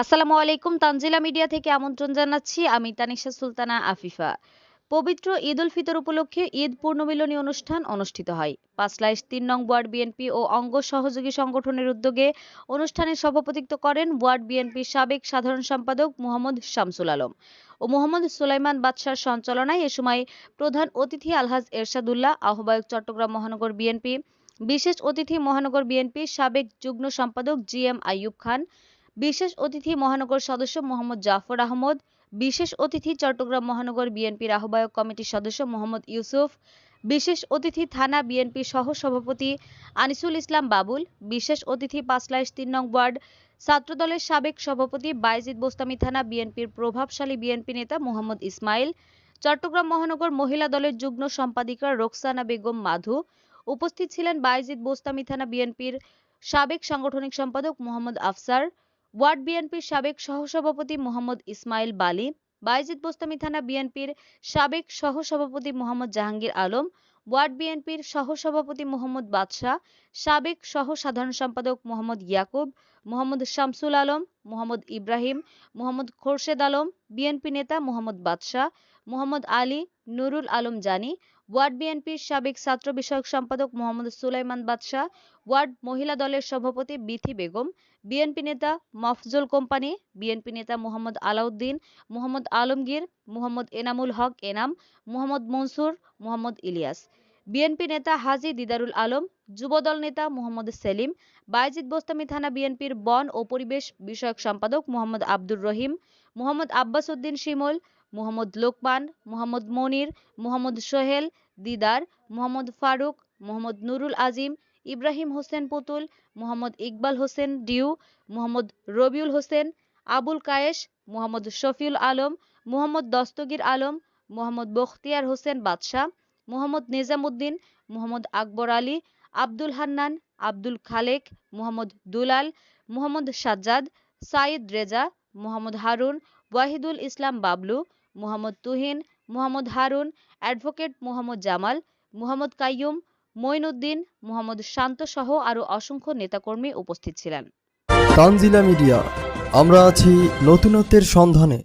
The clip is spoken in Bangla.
আসসালামু আলাইকুম, তানজিলা মিডিয়া থেকে আমন্ত্রণ জানাচ্ছি। আমি তানিশা সুলতানা আফিফা। পবিত্র ঈদ উল ফিতর উপলক্ষে ঈদ পূর্ণমিলনী অনুষ্ঠান অনুষ্ঠিত হয়। পাঁচলাইশ তিন নং ওয়ার্ড বিএনপি ও অঙ্গ সহযোগী সংগঠনের উদ্যোগে অনুষ্ঠানে সভাপতিত্ব করেন ওয়ার্ড বিএনপির সাবেক সাধারণ সম্পাদক মোহাম্মদ শামসুল আলম ও মোহাম্মদ সুলাইমান বাদশার সঞ্চালনায় এ সময় প্রধান অতিথি আলহাজ এরশাদুল্লাহ, আহ্বায়ক চট্টগ্রাম মহানগর বিএনপি, বিশেষ অতিথি মহানগর বিএনপির সাবেক যুগ্ম সম্পাদক জি এম আইয়ুব খান বিশেষ অতিথি মহানগর সদস্য মোহাম্মদ জাফর আহমদ, বিশেষ অতিথি চট্টগ্রাম মহানগর বিএনপির আহ্বায়ক কমিটির সদস্য মোহাম্মদ ইউসুফ, বিশেষ অতিথি থানা বিএনপি সহ সভাপতি আনিসুল ইসলাম বাবুল, বিশেষ অতিথি পাঁচলাইশ তিন নং ওয়ার্ড ছাত্রদলের সাবেক সভাপতি বাইজিদ বোস্তামি থানা বিএনপির প্রভাবশালী বিএনপি নেতা মোহাম্মদ ইসমাইল, চট্টগ্রাম মহানগর মহিলা দলের যুগ্ম সম্পাদিকা রোকসানা বেগম মাধু, উপস্থিত ছিলেন বাইজিদ বোস্তামি থানা বিএনপির সাবেক সাংগঠনিক সম্পাদক মোহাম্মদ আফসার ওয়ার্ড বিএনপির সাবেক সহসভাপতি মোহাম্মদ ইসমাইল বালি, বাইজিদ বোস্তামি থানা বিএনপির সাবেক সহসভাপতি মোহাম্মদ জাহাঙ্গীর আলম, ওয়ার্ড বিএনপির সহসভাপতি মোহাম্মদ বাদশাহ, সাবেক সহ সাধারণ সম্পাদক মোহাম্মদ ইয়াকুব, মোহাম্মদ শামসুল আলম, মোহাম্মদ ইব্রাহিম, মোহাম্মদ খোরশেদ আলম, বিএনপি নেতা মোহাম্মদ বাদশাহ মোহাম্মদ আলী, নুরুল আলম জানি, ওয়ার্ড বিএনপির সাবেক ছাত্র বিষয়ক সম্পাদক মোহাম্মদ সুলাইমান বাদশাহ, ওয়ার্ড মহিলা দলের সভাপতি বিথি বেগম, বিএনপি নেতা মফজল কোম্পানি, বিএনপি নেতা মোহাম্মদ আলাউদ্দিন, মোহাম্মদ আলমগীর, মোহাম্মদ এনামুল হক এনাম, মোহাম্মদ মনসুর, মোহাম্মদ ইলিয়াস। বিএনপি নেতা হাজি দিদারুল আলম, যুবদল নেতা মোহাম্মদ সেলিম বাইজিদ বোস্তামি থানা বিএনপির বন ও পরিবেশ বিষয়ক সম্পাদক মোহাম্মদ আব্দুর রহিম, মোহাম্মদ আব্বাস উদ্দিন শিমুল মোহাম্মদ লোকমান, মোহাম্মদ মনির, মোহাম্মদ সোহেল, দিদার, মোহাম্মদ ফারুক, মোহাম্মদ নুরুল আজিম, ইব্রাহিম হোসেন পুতুল, মোহাম্মদ ইকবাল হোসেন ডিউ, মোহাম্মদ রবিউল হোসেন, আবুল কায়েস, মোহাম্মদ শফিউল আলম, মোহাম্মদ দস্তগীর আলম, মোহাম্মদ বখতিয়ার হোসেন বাদশাহ মোহাম্মদ নিজামুদ্দিন, মোহাম্মদ আকবর আলী, আব্দুল হান্নান, আব্দুল খালেক, মোহাম্মদ দুলাল, মোহাম্মদ সাজ্জাদ, সাইদ রেজা, মোহাম্মদ হারুন, ওয়াহিদুল ইসলাম বাবলু মোহাম্মদ তুহিন, মোহাম্মদ হারুন, অ্যাডভোকেট মোহাম্মদ জামাল, মোহাম্মদ কাইয়ুম, মঈনুদ্দিন, মোহাম্মদ শান্ত সহ আরও অসংখ্য নেতাকর্মী উপস্থিত ছিলেন। তানজিলা মিডিয়া, আমরা আছি নতুনত্বের সন্ধানে।